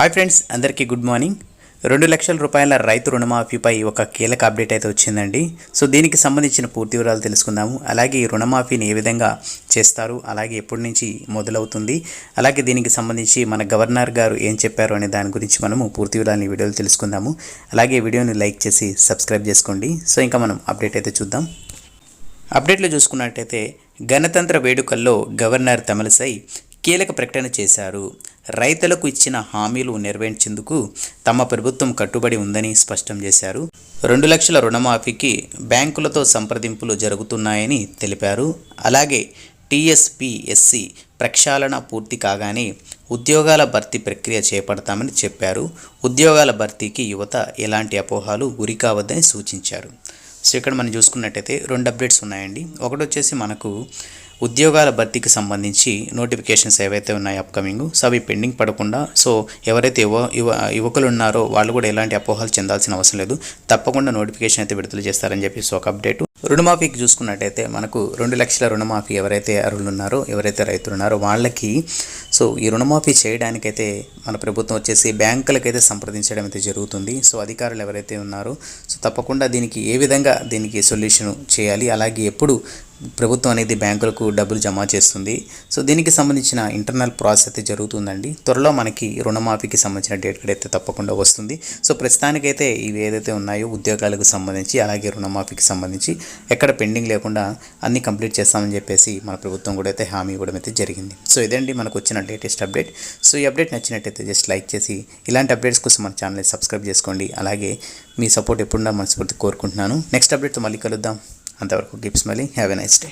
Hi friends అందరికీ good morning రెండు లక్షల రూపాయల రైతు రుణమాఫీపై ఒక కీలక అప్డేట్ అయితే వచ్చిందండి. సో దీనికి సంబంధించిన పూర్తి వివరాలు తెలుసుకుందాము. అలాగే ఈ రుణమాఫీని ఏ విధంగా చేస్తారు అలాగే ఎప్పటి నుంచి మొదలవుతుంది అలాగే దీనికి సంబంధించి మన గవర్నర్ గారు ఏం చెప్పారు అనే దాని గురించి మనము పూర్తి వివరాలని వీడియోలు తెలుసుకుందాము. అలాగే వీడియోని లైక్ చేసి సబ్స్క్రైబ్ చేసుకోండి. సో ఇంకా మనం అప్డేట్ అయితే చూద్దాం. అప్డేట్లో చూసుకున్నట్టయితే గణతంత్ర వేడుకల్లో గవర్నర్ తమిళసై కీలక ప్రకటన చేశారు. రైతులకు ఇచ్చిన హామీలు నెరవేర్చేందుకు తమ ప్రభుత్వం కట్టుబడి ఉందని స్పష్టం చేశారు. రెండు లక్షల రుణమాఫీకి బ్యాంకులతో సంప్రదింపులు జరుగుతున్నాయని తెలిపారు. అలాగే టీఎస్పీఎస్సి ప్రక్షాళన పూర్తి కాగానే ఉద్యోగాల భర్తీ ప్రక్రియ చేపడతామని చెప్పారు. ఉద్యోగాల భర్తీకి యువత ఎలాంటి అపోహాలు గురి కావద్దని సూచించారు. సో ఇక్కడ మనం చూసుకున్నట్టయితే రెండు అప్డేట్స్ ఉన్నాయండి. ఒకటి వచ్చేసి మనకు ఉద్యోగాల భర్తీకి సంబంధించి నోటిఫికేషన్స్ ఏవైతే ఉన్నాయో అప్కమింగ్ సో అవి పెండింగ్ పడకుండా సో ఎవరైతే యువ యువ యువకులు ఉన్నారో వాళ్ళు కూడా ఎలాంటి అపోహలు చెందాల్సిన అవసరం లేదు. తప్పకుండా నోటిఫికేషన్ అయితే విడుదల చేస్తారని చెప్పేసి ఒక అప్డేట్. రుణమాఫీకి చూసుకున్నట్టయితే మనకు రెండు లక్షల రుణమాఫీ ఎవరైతే అర్హులు ఉన్నారో ఎవరైతే రైతులు ఉన్నారో వాళ్ళకి సో ఈ రుణమాఫీ చేయడానికైతే మన ప్రభుత్వం వచ్చేసి బ్యాంకులకైతే సంప్రదించడం అయితే జరుగుతుంది. సో అధికారులు ఎవరైతే ఉన్నారో సో తప్పకుండా దీనికి ఏ విధంగా దీనికి సొల్యూషన్ చేయాలి అలాగే ఎప్పుడు ప్రభుత్వం అనేది బ్యాంకులకు డబ్బులు జమ చేస్తుంది. సో దీనికి సంబంధించిన ఇంటర్నల్ ప్రాసెస్ అయితే జరుగుతుందండి. త్వరలో మనకి రుణమాఫీకి సంబంధించిన డేట్ కూడా అయితే తప్పకుండా వస్తుంది. సో ప్రస్తుతానికైతే ఇవి ఏదైతే ఉన్నాయో ఉద్యోగాలకు సంబంధించి అలాగే రుణమాఫీకి సంబంధించి ఎక్కడ పెండింగ్ లేకుండా అన్ని కంప్లీట్ చేస్తామని చెప్పేసి మన ప్రభుత్వం కూడా అయితే హామీ ఇవ్వడం అయితే జరిగింది. సో ఇదండి మనకు వచ్చిన లేటెస్ట్ అప్డేట్. సో ఈ అప్డేట్ నచ్చినట్లయితే జస్ట్ లైక్ చేసి ఇలాంటి అప్డేట్స్ కోసం మన ఛానల్ని సబ్స్క్రైబ్ చేసుకోండి. అలాగే మీ సపోర్ట్ ఎప్పుడున్నా మనస్ఫూర్తి కోరుకుంటున్నాను. నెక్స్ట్ అప్డేట్తో మళ్ళీ కలుద్దాం. అంతవరకు గిప్స్ మళ్ళీ హ్యావ్ ఎ నైస్ డే